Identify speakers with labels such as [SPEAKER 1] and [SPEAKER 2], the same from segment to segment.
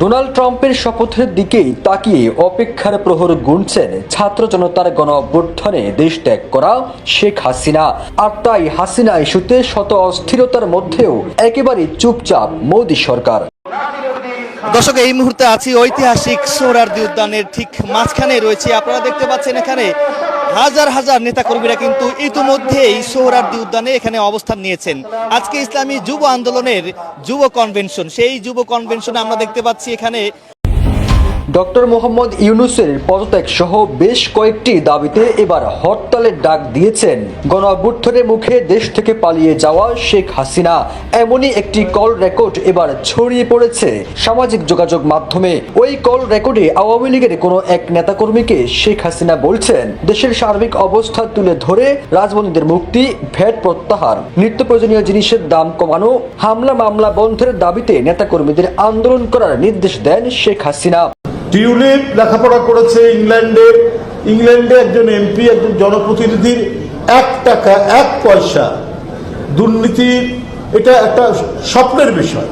[SPEAKER 1] Donald ট্রাম্পের শপথের দিকেই তাকিয়ে অপেক্ষার প্রহর গুনছেন ছাত্র জনতার গণ অভ্যুত্থানে দেশ ত্যাগ করা শেখ হাসিনা। আর তাই হাসিনা ইস্যুতে শত অস্থিরতার মধ্যেও একেবারে চুপচাপ মোদী সরকার।
[SPEAKER 2] দর্শক, এই মুহূর্তে আছি ঐতিহাসিক সোহরার্দি উদ্যানের ঠিক মাঝখানে রয়েছে। আপনারা দেখতে পাচ্ছেন এখানে হাজার হাজার নেতাকর্মীরা কিন্তু ইতিমধ্যেই সোহরার্দি উদ্যানে এখানে অবস্থান নিয়েছেন। আজকে ইসলামী যুব আন্দোলনের যুব কনভেনশন, সেই যুব কনভেনশনে আমরা দেখতে পাচ্ছি এখানে
[SPEAKER 1] ডক্টর মোহাম্মদ ইউনুসের পদত্যাগ সহ বেশ কয়েকটি দাবিতে এবার হরতালের ডাক দিয়েছেন। গণ অভ্যুত্থানের মুখে দেশ থেকে পালিয়ে যাওয়া শেখ হাসিনা, এমনই একটি কল রেকর্ড এবার ছড়িয়ে পড়েছে সামাজিক যোগাযোগ মাধ্যমে। ওই কল রেকর্ডে আওয়ামী লীগের কোনো এক নেতাকর্মীকে শেখ হাসিনা বলছেন, দেশের সার্বিক অবস্থা তুলে ধরে রাজবন্দীদের মুক্তি, ভ্যাট প্রত্যাহার নিত্য প্রয়োজনীয় জিনিসের দাম কমানো, হামলা মামলা বন্ধের দাবিতে নেতাকর্মীদের আন্দোলন করার নির্দেশ দেন শেখ হাসিনা।
[SPEAKER 3] টিউলিপ লেখাপড়া করেছে ইংল্যান্ডে। ইংল্যান্ডে একজন এমপি একজন জনপ্রতিনিধির এক টাকা এক পয়সা। দুর্নীতি এটা একটা স্বপ্নের বিষয়।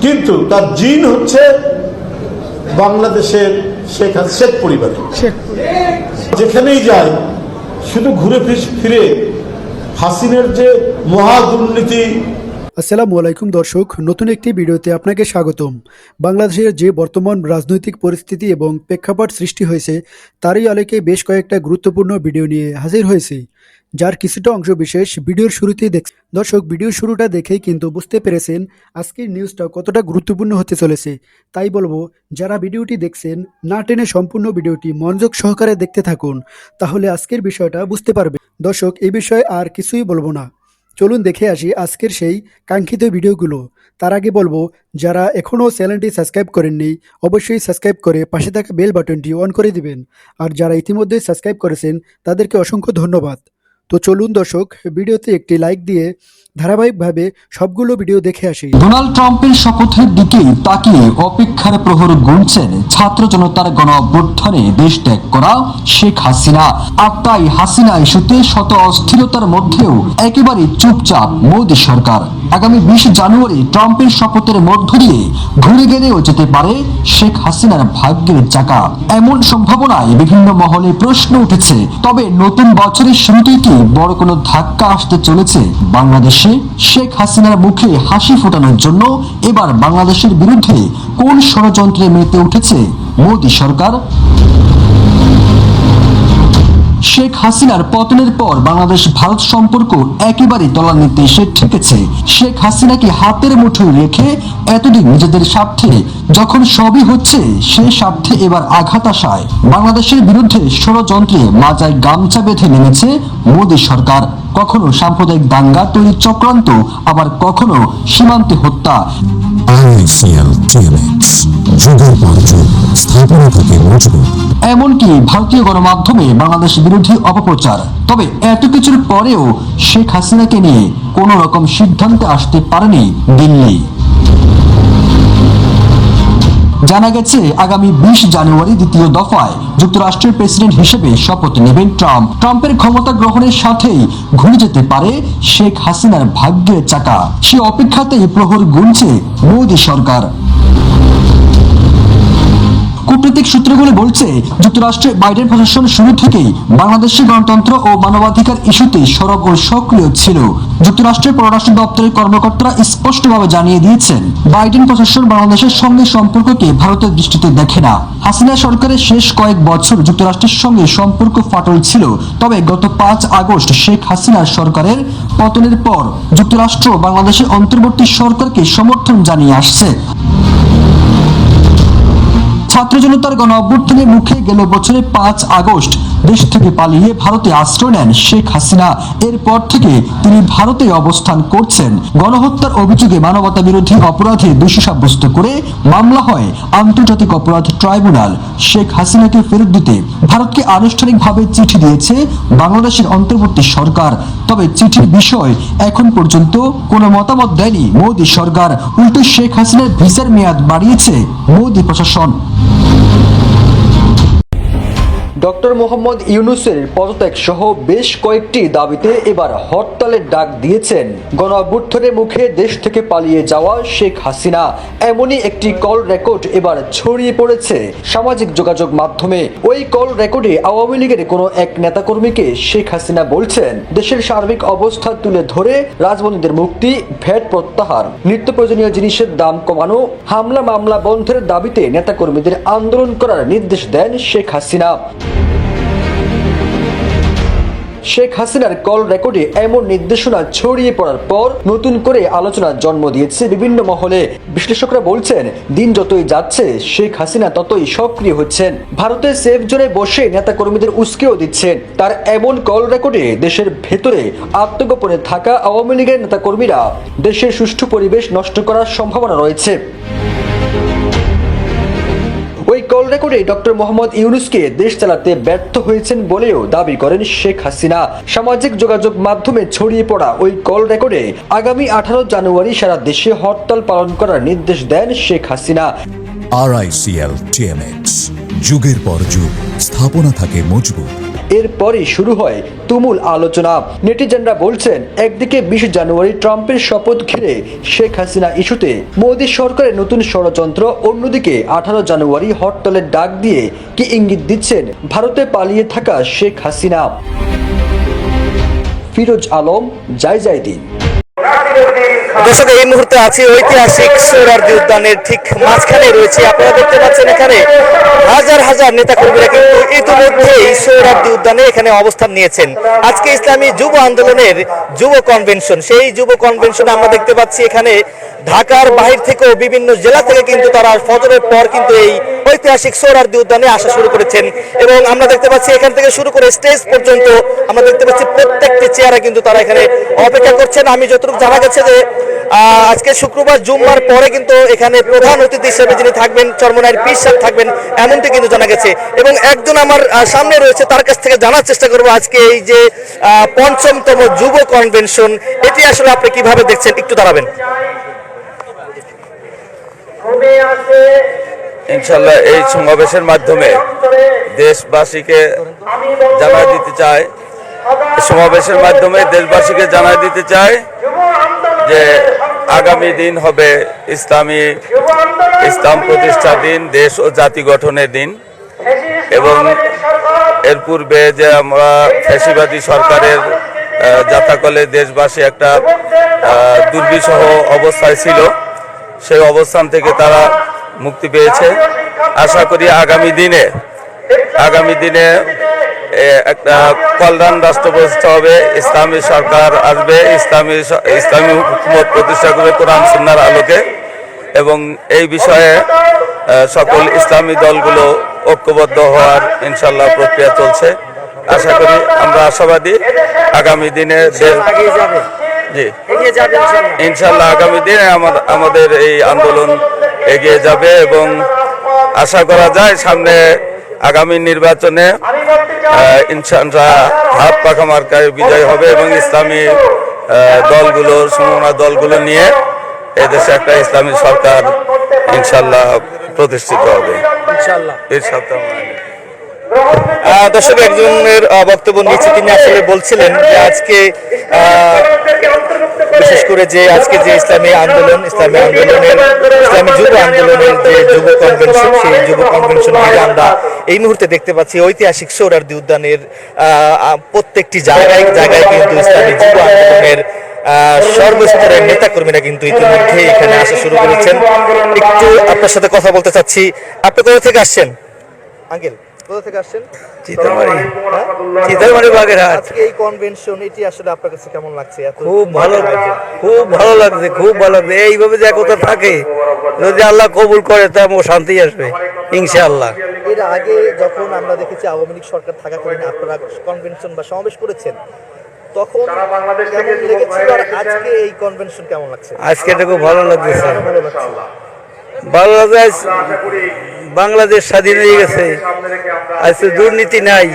[SPEAKER 3] কিন্তু তার জিন হচ্ছে বাংলাদেশের শেখ শেখ পরিবারে। যেখানেই যায় শুধু ঘুরে ফিরে হাসিনের যে মহা দুর্নীতি
[SPEAKER 4] আসসালামু আলাইকুম দর্শক, নতুন একটি ভিডিওতে আপনাকে স্বাগতম। বাংলাদেশের যে বর্তমান রাজনৈতিক পরিস্থিতি এবং প্রেক্ষাপট সৃষ্টি হয়েছে, তারই আলোকে বেশ কয়েকটা গুরুত্বপূর্ণ ভিডিও নিয়ে হাজির হয়েছি, যার কিছুটা অংশ বিশেষ ভিডিওর শুরুতেই দেখ দর্শক ভিডিও শুরুটা দেখেই কিন্তু বুঝতে পেরেছেন আজকের নিউজটা কতটা গুরুত্বপূর্ণ হতে চলেছে। তাই বলব, যারা ভিডিওটি দেখছেন, না টেনে সম্পূর্ণ ভিডিওটি মনোযোগ সহকারে দেখতে থাকুন, তাহলে আজকের বিষয়টা বুঝতে পারবে দর্শক এই বিষয়ে আর কিছুই বলব না। চলুন দেখে আসি আজকের সেই কাঙ্ক্ষিত ভিডিওগুলো। তার আগে বলব, যারা এখনও চ্যানেলটি সাবস্ক্রাইব করেননি, অবশ্যই সাবস্ক্রাইব করে পাশে থাকা বেল বাটনটি অন করে দিবেন। আর যারা ইতিমধ্যেই সাবস্ক্রাইব করেছেন, তাদেরকে অসংখ্য ধন্যবাদ। তো চলুন দর্শক, ভিডিওতে একটি লাইক দিয়ে ধারাবাহিকভাবে সবগুলো ভিডিও দেখে আসি।
[SPEAKER 1] ডোনাল্ড ট্রাম্পের শপথের দিকে তাকিয়ে অপেক্ষার প্রহর গুনছেন ছাত্র জনতার গণ অভ্যুত্থানে দেশ ত্যাগ করা শেখ হাসিনা। আর তাই হাসিনা ইস্যুতে শত অস্থিরতার মধ্যেও একেবারে চুপচাপ মোদী সরকার। আগামী বিশ জানুয়ারি ট্রাম্পের শপথের মধ্য দিয়ে ঘুরে গেলেও যেতে পারে শেখ হাসিনার ভাগ্যের চাকা। এমন সম্ভাবনায় বিভিন্ন মহলে প্রশ্ন উঠেছে, তবে নতুন বছরের শুরুতেই কি বড় কোনো ধাক্কা আসতে চলেছে বাংলাদেশে। শেখ হাসিনার মুখে হাসি ফোটানোর জন্য এবার বাংলাদেশের বিরুদ্ধে কোন ষড়যন্ত্রে মেতে উঠেছে মোদী সরকার? শেখ হাসিনার পতনের পর বাংলাদেশ ভারত সম্পর্ক একেবারে তলানিতে এসে ঠেকেছে। শেখ হাসিনাকে হাতের মুঠোয় রেখে এতদিন নিজেদের স্বার্থে যখন সবই হচ্ছে সে স্বার্থে এবার আঘাত আসায়। বাংলাদেশের বিরুদ্ধে ষড়যন্ত্রে মাজায় গামছা বেঁধে নেমেছে মোদী সরকার। কখনো সাম্প্রদায়িক দাঙ্গা তৈরির চক্রান্ত আবার কখনো সীমান্তে হত্যা। এমনকি ভারতীয় গণমাধ্যমে বাংলাদেশ বিরোধী অপপ্রচার। তবে এত কিছুর পরেও শেখ হাসিনাকে নিয়ে কোনো রকম সিদ্ধান্তে আসতে পারেনি দিল্লি। জানা গেছে, আগামী বিশ জানুয়ারি দ্বিতীয় দফায় যুক্তরাষ্ট্রের প্রেসিডেন্ট হিসেবে শপথ নেবেন ট্রাম্প। ট্রাম্পের ক্ষমতা গ্রহণের সাথেই ঘুরে যেতে পারে শেখ হাসিনার ভাগ্যের চাকা। সে অপেক্ষাতেই প্রহর গুনছে মোদী সরকার। কূটনৈতিক সূত্রগুলো বলছে, যুক্তরাষ্ট্রে বাইডেন প্রশাসন শুরু থেকেই বাংলাদেশের গণতন্ত্র ও মানবাধিকার ইস্যুতে সরব ও সক্রিয় ছিল। যুক্তরাষ্ট্রের পররাষ্ট্র দপ্তরের কর্মকর্তারা স্পষ্টভাবে জানিয়ে দিয়েছেন, বাইডেন প্রশাসন বাংলাদেশের সঙ্গে সম্পর্ককে ভারতের দৃষ্টিতে দেখে না। হাসিনা সরকারের শেষ কয়েক বছর যুক্তরাষ্ট্রের সঙ্গে সম্পর্ক ফাটল ছিল, তবে গত পাঁচ আগস্ট শেখ হাসিনার সরকারের পতনের পর যুক্তরাষ্ট্র বাংলাদেশের অন্তর্বর্তী সরকারকে সমর্থন জানিয়ে আসছে। ছাত্র জনতার গণ অভ্যুত্থানের মুখে গেল বছরে পাঁচ আগস্ট। দেশ থেকে পালিয়ে ভারতে আশ্রয় নেন শেখ হাসিনা। এরপর থেকে তিনি ভারতে অবস্থান করছেন। গণহত্যার অভিযোগে মানবতা বিরোধী অপরাধে দোষী সাব্যস্ত করে মামলা হয় আন্তর্জাতিক অপরাধ ট্রাইব্যুনাল। শেখ হাসিনাকে ফেরত দিতে ভারতকে আনুষ্ঠানিকভাবে চিঠি দিয়েছে বাংলাদেশের অন্তর্বর্তী সরকার। তবে চিঠির বিষয় এখন পর্যন্ত কোনো মতামত দেয়নি মোদী সরকার। উল্টো শেখ হাসিনার ভিসার মেয়াদ বাড়িয়েছে মোদী প্রশাসন। ডক্টর মোহাম্মদ ইউনুসের পদত্যাগ সহ বেশ কয়েকটি দাবিতে এবার হরতালের ডাক দিয়েছেন। গণ মুখে দেশ থেকে পালিয়ে যাওয়া শেখ হাসিনা। এমনই একটি কল রেকর্ড এবার ছড়িয়ে পড়েছে সামাজিক যোগাযোগ মাধ্যমে। ওই কল রেকর্ডে আওয়ামী লীগের কোনো এক নেতাকর্মীকে শেখ হাসিনা বলছেন, দেশের সার্বিক অবস্থা তুলে ধরে রাজবন্দীদের মুক্তি, ভ্যাট প্রত্যাহার, নিত্য প্রয়োজনীয় জিনিসের দাম কমানো, হামলা মামলা বন্ধের দাবিতে নেতাকর্মীদের আন্দোলন করার নির্দেশ দেন শেখ হাসিনা। শেখ হাসিনার কল রেকর্ডে এমন নির্দেশনা ছড়িয়ে পড়ার পর নতুন করে আলোচনার জন্ম দিয়েছে বিভিন্ন মহলে। বিশ্লেষকরা বলছেন, দিন যতই যাচ্ছে, শেখ হাসিনা ততই সক্রিয় হচ্ছেন। ভারতের সেফ জোনে বসে নেতাকর্মীদের উস্কেও দিচ্ছেন। তার এমন কল রেকর্ডে দেশের ভেতরে আত্মগোপনে থাকা আওয়ামী লীগের নেতাকর্মীরা দেশের সুষ্ঠু পরিবেশ নষ্ট করার সম্ভাবনা রয়েছে। কল রেকর্ডে ডক্টর মোহাম্মদ ইউনুসকে দেশ চালাতে ব্যর্থ হয়েছেন বলেও দাবি করেন শেখ হাসিনা। সামাজিক যোগাযোগ মাধ্যমে ছড়িয়ে পড়া ওই কল রেকর্ডে আগামী আঠারো জানুয়ারি সারা দেশে হরতাল পালন করার নির্দেশ দেন শেখ হাসিনা।
[SPEAKER 5] আরআইসিএল টিএমএক্স যুগের পর যুগ, স্থাপনা থাকে মজবুত।
[SPEAKER 1] এরপরই শুরু হয় তুমুল আলোচনা। নেটিজেনরা বলছেন, একদিকে বিশ জানুয়ারি ট্রাম্পের শপথ ঘিরে শেখ হাসিনা ইস্যুতে, মোদী সরকারের নতুন ষড়যন্ত্র, অন্যদিকে আঠারো জানুয়ারি হরতালের ডাক দিয়ে কি ইঙ্গিত দিচ্ছেন, ভারতে পালিয়ে থাকা শেখ হাসিনা। ফিরোজ আলম যাই যাই দিন।
[SPEAKER 2] দর্শক, এই মুহূর্তে আছি ঐতিহাসিক সোহরার্দি উদ্যানের ঠিক মাঝখানে রয়েছে। আপনারা দেখতে পাচ্ছেন এখানে হাজার হাজার নেতা কর্মীরা কিন্তু ইতিমধ্যেই সোহরার্দি উদ্যানে এখানে অবস্থান নিয়েছেন। আজকে ইসলামী যুব আন্দোলনের যুব কনভেনশন সেই যুব কনভেনশনে আমরা দেখতে পাচ্ছি এখানে ঢাকার বাহির থেকেও বিভিন্ন জেলা থেকে কিন্তু তারা ফজরের পর কিন্তু এই ঐতিহাসিক সোহরার্দি উদ্যানে আসা শুরু করেছেন। এবং আমরা দেখতে পাচ্ছি এখান থেকে শুরু করে স্টেজ পর্যন্ত আমরা দেখতে পাচ্ছি প্রত্যেকটি চেয়ারে কিন্তু তারা এখানে অপেক্ষা করছেন। আমি যতটুকু জানা গেছে যে আজকে শুক্রবার জুম্মার পরে কিন্তু এখানে প্রধান অতিথি হিসেবে যিনি থাকবেন চরমনায়ের পীর সাহেব থাকবেন, এমনটি কিন্তু জানা গেছে। এবং একজন আমার সামনে রয়েছে, তার কাছ থেকে জানার চেষ্টা করব আজকে এই যে পঞ্চমতম যুব কনভেনশন। এটি আসলে আপনি কীভাবে দেখছেন? একটু দাঁড়াবেন।
[SPEAKER 6] ইনশাল্লাহ এই সমাবেশের মাধ্যমে দেশবাসীকে জানাই দিতে চাই। সমাবেশের মাধ্যমে দেশবাসীকে জানাই দিতে চাই যে আগামী দিন হবে ইসলামী ইসলাম প্রতিষ্ঠা দিন দেশ ও জাতি গঠনের দিন। এবং এর পূর্বে যে আমরা ফ্যাসিবাদী সরকারের যাতাকলে দেশবাসী একটা দুর্বিষহ অবস্থায় ছিল। সেই অবস্থান থেকে তারা মুক্তি পেয়েছে। আশা করি আগামী দিনে আগামী দিনে একটা কল্যাণ রাষ্ট্র প্রতিষ্ঠা হবে, ইসলামী সরকার আসবে, ইসলামী ইসলামী হুকুমত প্রতিষ্ঠা করবে কোরআন, সুন্নার আলোকে। এবং এই বিষয়ে সকল ইসলামী দলগুলো ঐক্যবদ্ধ হওয়ার ইনশাল্লাহ প্রক্রিয়া চলছে। আশা করি আমরা আশাবাদী, আগামী দিনে জি। ইনশাল্লাহ আগামী দিনে আমা- আমাদের এই আন্দোলন এগিয়ে যাবে এবং আশা করা যায় সামনে আগামী নির্বাচনে ইনশাল্লাহ হাত পাখা মার্কায় বিজয় হবে এবং ইসলামী দলগুলো সমমনা দলগুলো নিয়ে এদেশে একটা ইসলামী সরকার ইনশাল্লাহ প্রতিষ্ঠিত হবে। ইনশাল্লাহ
[SPEAKER 2] আহ, দর্শক, একজনের বক্তব্য নিচ্ছে তিনি আসলে বলছিলেন যে আজকে বিশেষ করে যে আজকে যে ইসলামী আন্দোলন, ইসলামী আন্দোলনের, ইসলামী যুব আন্দোলনের যে যুব কনভেনশন সেই যুব কনভেনশন থেকে আমরা এই মুহূর্তে দেখতে পাচ্ছি ঐতিহাসিক সৌরার্দি উদ্যানের প্রত্যেকটি জায়গায় জায়গায় কিন্তু ইসলামী যুব আন্দোলনের সর্বস্তরের নেতা কর্মীরা কিন্তু ইতিমধ্যে এখানে আসা শুরু করেছেন। একটু আপনার সাথে কথা বলতে চাচ্ছি। আপনি কোথা থেকে আসছেন? আঙ্কেল। কোথা থেকে আসছেন?
[SPEAKER 7] চিতামারি
[SPEAKER 2] হ্যাঁ?
[SPEAKER 7] বাগেরহাট।
[SPEAKER 2] আজকে এই কনভেনশন এটি আসলে আপনার কাছে কেমন লাগছে?
[SPEAKER 7] খুব ভালো খুব ভালো লাগছে খুব ভালো লাগছে। এইভাবে যে একতা থাকে যদি আল্লাহ কবুল করে তা শান্তি আসবে ইনশাআল্লাহ।
[SPEAKER 2] এর আগে যখন আমরা দেখেছি আওয়ামী লীগ সরকার থাকাকালীন আপনারা কনভেনশন বা সমাবেশ করেছেন তখন লেগেছিল আর আজকে এই কনভেনশন কেমন লাগছে?
[SPEAKER 7] আজকে এটা খুব ভালো লাগতেছে
[SPEAKER 2] ভালো লাগছে।
[SPEAKER 7] বাংলাদেশ বাংলাদেশ স্বাধীন হয়ে গেছে। আজকে দুর্নীতি নাই।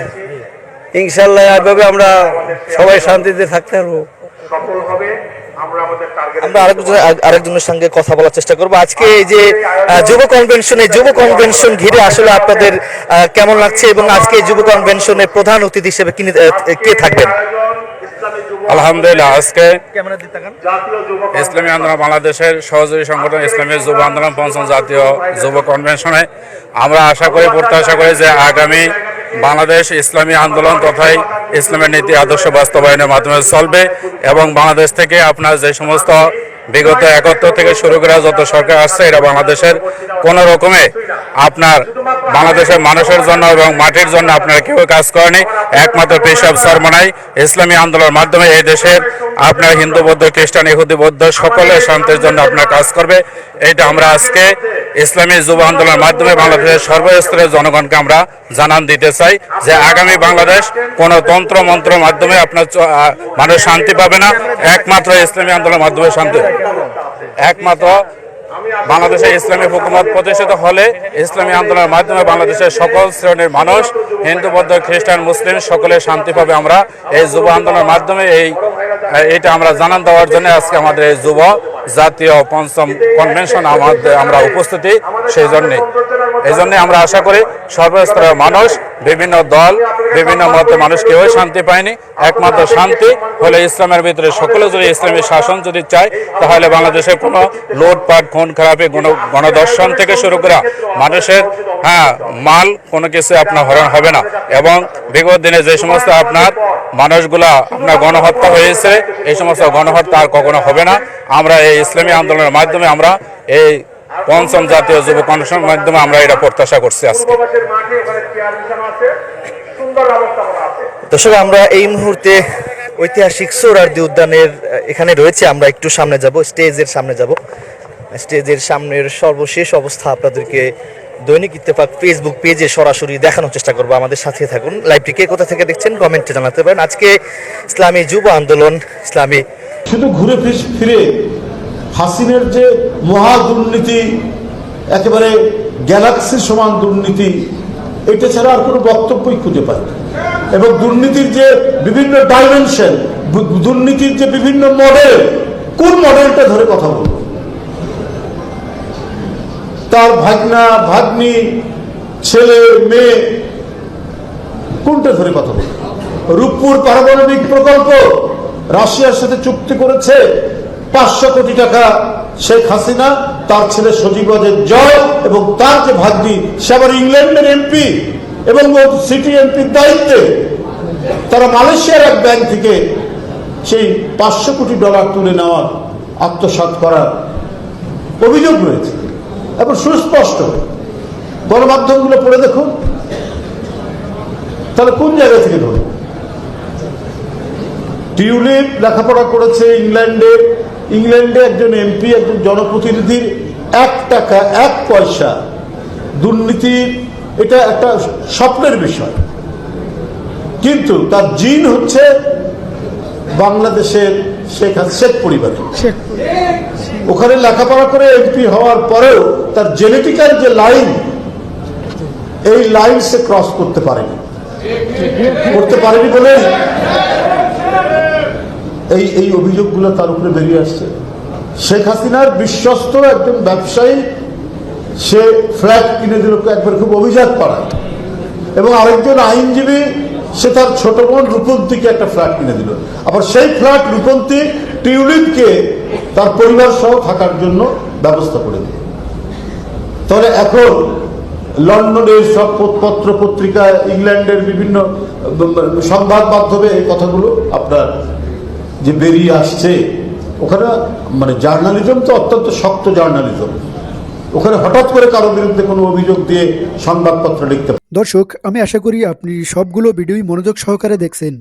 [SPEAKER 7] ইনশাল্লাহ এভাবে আমরা সবাই শান্তিতে থাকতে পারব।
[SPEAKER 2] আমরা আরেকজন আরেকজনের সঙ্গে কথা বলার চেষ্টা করব। আজকে এই যে যুব কনভেনশনে যুব কনভেনশন ঘিরে আসলে আপনাদের কেমন লাগছে এবং আজকে যুব কনভেনশনে প্রধান অতিথি হিসেবে কে থাকবেন?
[SPEAKER 8] আলহামদুলিল্লাহ আজকে
[SPEAKER 2] ক্যামেরা দিতে থাকেন।
[SPEAKER 8] ইসলামী আন্দোলন বাংলাদেশের সহযোগী সংগঠন ইসলামী যুব আন্দোলন পঞ্চম জাতীয় যুব কনভেনশনে আমরা আশা করি প্রত্যাশা করি যে আগামী বাংলাদেশ ইসলামী আন্দোলন তথাই ইসলামের নীতি, আদর্শ বাস্তবায়নের মাধ্যমে চলবে এবং বাংলাদেশ থেকে আপনার যে সমস্ত বিগত একাত্তর থেকে শুরু করে যত সরকার আসছে এটা বাংলাদেশের কোন রকমে আপনার বাংলাদেশের মানুষের জন্য এবং মাটির জন্য আপনার কেউ কাজ করেনি। একমাত্র পেশাব সরমনাই ইসলামী আন্দোলনের মাধ্যমে এই দেশের আপনার হিন্দু, বৌদ্ধ, খ্রিস্টান, ইহুদি, বৌদ্ধ সকলের শান্তির জন্য আপনার কাজ করবে। এইটা আমরা আজকে ইসলামী যুব আন্দোলনের মাধ্যমে বাংলাদেশের সর্বস্তরের জনগণকে আমরা জানান দিতে চাই যে আগামী বাংলাদেশ কোন তন্ত্র মন্ত্র মাধ্যমে আপনার মানুষ শান্তি পাবে না। একমাত্র ইসলামী আন্দোলনের মাধ্যমে শান্তি একমাত্র বাংলাদেশে ইসলামী হুকুমত প্রতিষ্ঠিত হলে ইসলামী আন্দোলনের মাধ্যমে বাংলাদেশের সকল শ্রেণির মানুষ, হিন্দু, বৌদ্ধ, খ্রিস্টান, মুসলিম সকলে শান্তি পাবে। আমরা এই যুব আন্দোলনের মাধ্যমে এই এটা আমরা জানান দেওয়ার জন্য আজকে আমাদের যুব জাতীয় পঞ্চম কনভেনশন আমাদের আমরা উপস্থিতি সেই জন্যে এই জন্য আমরা আশা করি সর্বস্তরের মানুষ বিভিন্ন দল বিভিন্ন মতে মানুষ কেউই শান্তি পায়নি। একমাত্র শান্তি হলে ইসলামের ভিতরে সকলে যদি ইসলামী শাসন যদি চায় তাহলে বাংলাদেশে কোনো লুটপাট খুন খারাপি গণ- গণদর্শন থেকে শুরু করে মানুষের হ্যাঁ মাল কোনো কিছু আপনার হরণ হবে না। এবং বিগত দিনে যে সমস্ত আপনার মানুষগুলা আপনার গণহত্যা হয়েছে এই সমস্ত গণহত্যা আর কখনো হবে না। আমরা এই ইসলামী আন্দোলনের মাধ্যমে আমরা এই পঞ্চম জাতীয় যুব কনভেনশনের মাধ্যমে আমরা এটা প্রত্যাশা করছি আজকে।
[SPEAKER 2] দর্শক আমরা এই মুহূর্তে ঐতিহাসিক সোহরার্দি উদ্যানের এখানে রয়েছে আমরা একটু সামনে যাব স্টেজের সামনে যাব। স্টেজের সামনের সর্বশেষ অবস্থা আপনাদেরকে দৈনিক ইত্তেফাক ফেসবুক পেজে সরাসরি দেখানোর চেষ্টা করব। আমাদের সাথে থাকুন। লাইভটি কে কোথা থেকে দেখছেন কমেন্টে জানাতে পারেন। আজকে ইসলামী যুব আন্দোলন ইসলামী
[SPEAKER 3] শুধু ঘুরে ফিরে হাসিনের যে মহা দুর্নীতি, একেবারে গ্যালাক্সির সমান দুর্নীতি, এটা ছাড়া আর কোনো বক্তব্যই খুঁজে পাই এবং দুর্নীতির যে বিভিন্ন ডাইমেনশন দুর্নীতির যে বিভিন্ন মডেল কোন মডেলটা ধরে কথা বলব? তার ভাগনা, ভাগ্নি, ছেলে, মেয়ে, কোনটা ধরে কথা বলব? রূপপুর পারমাণবিক প্রকল্প রাশিয়ার সাথে চুক্তি করেছে পাঁচশো কোটি টাকা শেখ হাসিনা, তার ছেলে সজীবদের জয় এবং তার যে ভাগ্নি, সে আবার ইংল্যান্ডের এমপি এবং সিটি এমপির দায়িত্বে তারা মালয়েশিয়ার এক ব্যাংক থেকে সেই পাঁচশো কোটি ডলার তুলে নেওয়ার আত্মসাৎ করার অভিযোগ রয়েছে। এবং সুস্পষ্ট, গণমাধ্যমগুলো পড়ে দেখুন। তাহলে কোন জায়গা থেকে ধরুন? টিউলিপ লেখাপড়া করেছে ইংল্যান্ডে ইংল্যান্ডে একজন এমপি একজন জনপ্রতিনিধির এক টাকা এক পয়সা দুর্নীতি এটা একটা স্বপ্নের বিষয়। কিন্তু তার জিন হচ্ছে বাংলাদেশের শেখ শেখ পরিবারের ওখানে লেখাপড়া করে এমপি হওয়ার পরেও তার জেনেটিক্যাল যে লাইন এই লাইন সে ক্রস করতে পারেনি। করতে পারেনি বলে এই এই অভিযোগগুলো তার উপরে বেরিয়ে আসছে। শেখ হাসিনার বিশ্বস্ত একজন ব্যবসায়ী, সে ফ্ল্যাট কিনে দিল, একবার খুব অভিজাত পাড়ায়। এবং আরেকজন আইনজীবী, সে তার ছোট বোন রূপন্তীকে একটা ফ্ল্যাট কিনে দিল। আবার সেই ফ্ল্যাট রূপন্তী টিউলিপকে তার পরিবার সহ থাকার জন্য ব্যবস্থা করে দিল। তাহলে এখন লন্ডনের সব পত্র পত্রিকা, ইংল্যান্ডের বিভিন্ন সংবাদ মাধ্যমে এই কথাগুলো আপনার যে বেরিয়ে আসছে, ওখানে মানে জার্নালিজম তো অত্যন্ত শক্ত জার্নালিজম ওখানে হঠাৎ করে কারও বিরুদ্ধে কোনো অভিযোগ দিয়ে সংবাদপত্র লিখতে
[SPEAKER 4] দর্শক, আমি আশা করি আপনি সবগুলো ভিডিওই মনোযোগ সহকারে দেখছেন।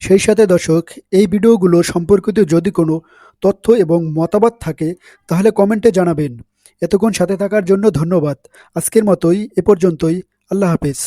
[SPEAKER 4] সেই সাথে দর্শক, এই ভিডিওগুলো সম্পর্কিত যদি কোনো তথ্য এবং মতামত থাকে, তাহলে কমেন্টে জানাবেন। এতক্ষণ সাথে থাকার জন্য ধন্যবাদ। আজকের মতোই, এ পর্যন্তই। আল্লাহ হাফেজ।